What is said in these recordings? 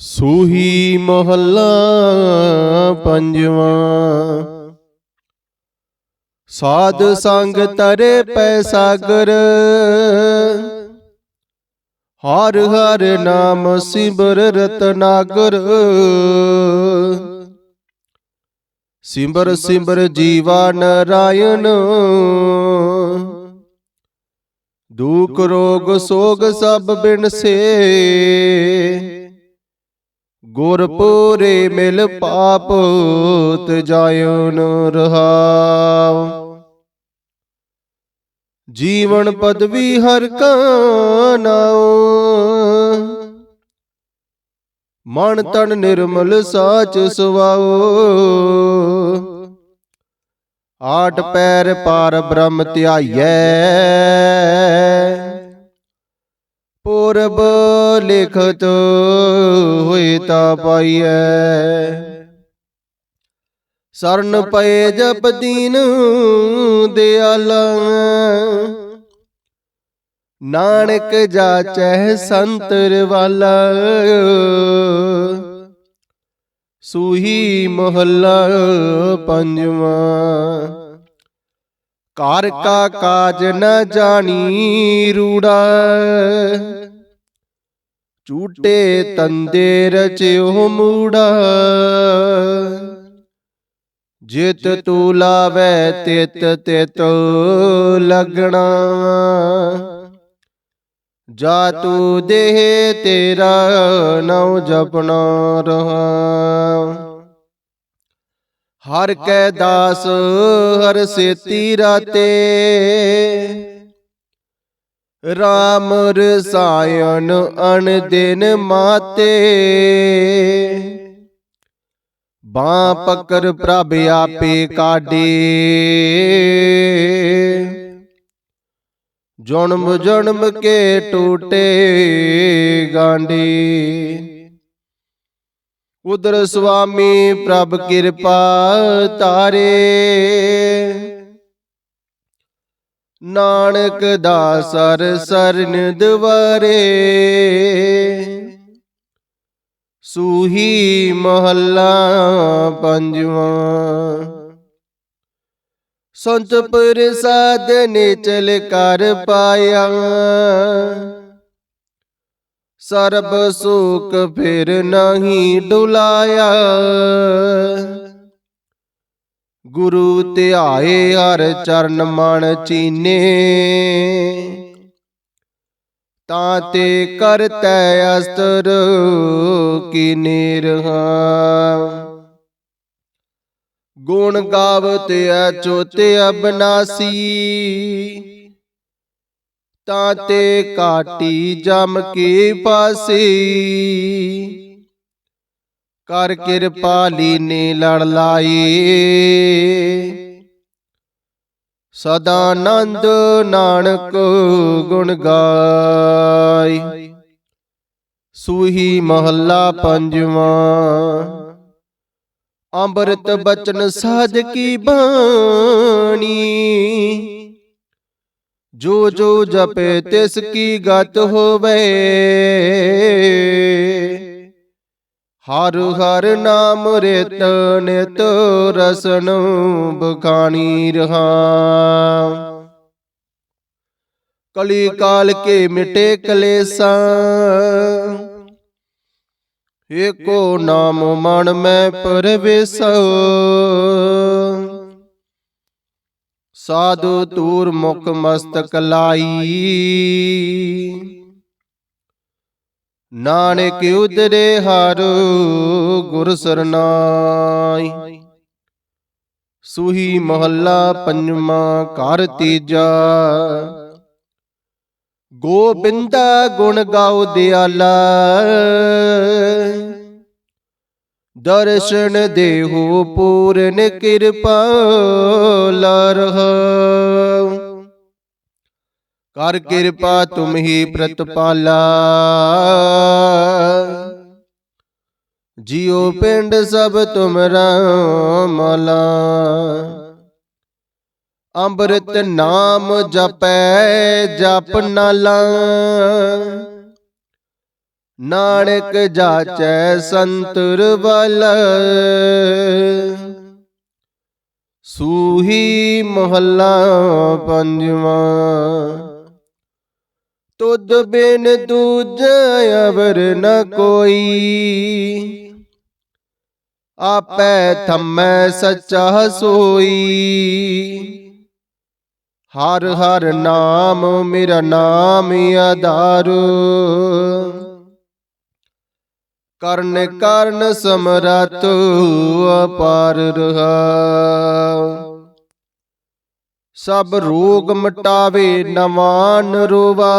ਸੂਹੀ ਮਹੱਲਾ ਪੰਜਵਾਂ। ਸਾਧ ਸੰਗ ਤਰੇ ਪੈ ਸਾਗਰ, ਹਰ ਹਰ ਨਾਮ ਸਿਮਰ ਰਤਨਾਗਰ। ਸਿਮਰ ਸਿਮਰ ਜੀਵਾ ਨਰਾਇਣ, ਦੁਖ ਰੋਗ ਸੋਗ ਸਭ ਬਿਨਸੇ। ਗੁਰਪੂਰੇ ਮਿਲ ਪਾਪ ਤਜਾਇਓ ਨ ਰਹਾਉ। ਜੀਵਨ ਪਦਵੀ ਹਰ ਕਾ ਨਾਉ। ਮਨ ਤਨ ਨਿਰਮਲ ਸਾਚ ਸੁਵਾਉ। ਆਠ ਪੈਰ ਪਾਰ ਬ੍ਰਹਮ ਧਿਆਈਐ। ਪੁਰਬ ਲਿਖਤ ਹੋਏ ਤਾ ਪਾਈਐ। ਸਰਨ ਪਏ ਜਪ ਦੀਨ ਦਿਆਲਾ। ਨਾਨਕ ਜਾਚੈ ਸੰਤਰ ਵਾਲਾ ਸੂਹੀ ਮਹੱਲਾ ਪੰਜਵਾਂ। ਘਰ ਕਾ ਕਾਜ ਨ ਜਾਣੀ ਰੂੜਾ। ਝੂਟੇ ਤੰਦੇ ਰਚਿਓ ਮੂੜਾ। ਜਿਤ ਤੂ ਲਾਵੈ, ਤਿਤ ਤਿਤ ਲਗਣਾ। ਜਾ ਤੂ ਦੇਹ ਤੇਰਾ, ਨਉ ਜਪਣਾ ਰਹਾ। ਹਰ ਕੈ ਦਾਸ ਹਰ ਸੇਤੀ ਰਾਤੇ। RAM ਰਸਾਇਣ ਅਣ ਦਿਨ ਮਾਤੇ। ਬਾਂ ਪਕਰ ਪ੍ਰਭ ਆਪੇ ਕਾਢੇ। ਜਨਮ ਜਨਮ ਕੇ ਟੂਟੇ ਗਾਂਡੀ ਉਦਰ ਸੁਆਮੀ ਪ੍ਰਭ ਕਿਰਪਾ ਤਾਰੇ। ਨਾਨਕ ਦਾ ਸਰ ਸਰਨ ਦਵਾਰੇ ਸੂਹੀ ਮਹੱਲਾ ਪੰਜਵਾਂ। ਸੰਤ ਪ੍ਰਸਾਦ ਨੇ ਚਲ ਕਰ ਪਾਇਆ। ਸਰਬ ਸੁਖ ਫਿਰ ਨਹੀਂ ਡੁਲਾਇਆ। ਗੁਰੂ ਧਿਆਏ ਹਰ ਚਰਨ ਮਨ ਚੀਨੇ। ਤਾਂ ਤੇ ਕਰਤੈ ਅਸਤਰ ਕੀ ਨਿਰਹਾ। ਗੁਣ ਗਾਵਤ ਚੋਤੇ ਅਬਨਾਸੀ। ਤਾਂ ਤੇ ਕਾਟੀ ਜਮ ਕੀ ਪਾਸੀ ਕਰ ਕਿਰਪਾ ਲੀਨੇ ਲੜ ਲਾਈ ਸਦਾ ਆਨੰਦ ਨਾਨਕ ਗੁਣ ਗਾਈ। ਸੂਹੀ ਮਹੱਲਾ ਪੰਜਵਾਂ। ਅੰਮ੍ਰਿਤ ਬਚਨ ਸਾਜ ਕੀ ਬਾਣੀ। ਜੋ ਜੋ ਜਪੇ ਤਿਸ ਕੀ ਗਤ ਹੋਵੇ। ਹਰ ਹਰ ਨਾਮ ਰਿਤ ਨਿਤ ਰਸਨ ਬਖਾਣੀ ਰਹਾ ਕਲੀ ਕਾਲ ਕੇ ਮਿਟੇ ਕਲੇਸਾਂ। ਏਕੋ ਨਾਮ ਮਨ ਮੈਂ ਪਰਵੇਸੋ। ਸਾਧੂ ਤੂਰ ਮੁਖ ਮਸਤਕ ਲਾਈ। ਨਾਨਕ ਉਦਰੇ ਹਰ ਗੁਰ ਸਰਨਾਈ। ਸੂਹੀ ਮਹੱਲਾ ਪੰਜਵਾਂ ਘਰ ਤੀਜਾ। ਗੋਬਿੰਦਾ ਗੁਣ ਗਾਉ ਦਿਆਲਾ। ਦਰਸ਼ਨ ਦੇਹੋ ਪੂਰਨ ਕਿਰਪਾ ਲਰਹੁ। ਕਰ ਕਿਰਪਾ ਤੁਮ ਹੀ ਪ੍ਰਤਪਾਲਾ। ਜਿਉ ਪਿੰਡ ਸਭ ਤੁਮਰਾ ਮਲਾ ਅੰਮ੍ਰਿਤ ਨਾਮ ਜਪੈ ਜਪ ਨਾਲਾ। ਨਾਨਕ ਜਾਚੈ ਸੰਤੁਰ ਬਲ ਸੂਹੀ ਮਹੱਲਾ ਪੰਜਵਾਂ। ਤੁਧ ਬਿਨ ਦੂਜਾ ਅਵਰ ਨ ਕੋਈ। ਆਪੈ ਥੰਮੈ ਸੱਚਾ ਸੋਈ। ਹਰ ਹਰ ਨਾਮ ਮੇਰਾ ਨਾਮ ਆਧਾਰ। ਕਰਨ ਕਰਨ ਸਮਰਤ ਅਪਾਰ ਰਹਾ। ਸਭ ਰੋਗ ਮਟਾਵੇ ਨਵਾਨ ਰੋਵਾ।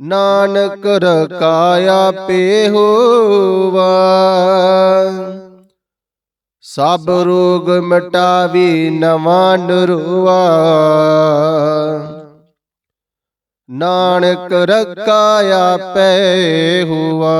ਨਾਨਕ ਰਕਾਇਆ ਪੇ ਹੋਵਾ ਸਭ ਰੋਗ ਮਟਾਵੇ ਨਵਾਨ ਰੋਵਾ। ਨਾਨਕ ਰਕਾਇਆ ਪੈ ਹੋਵਾ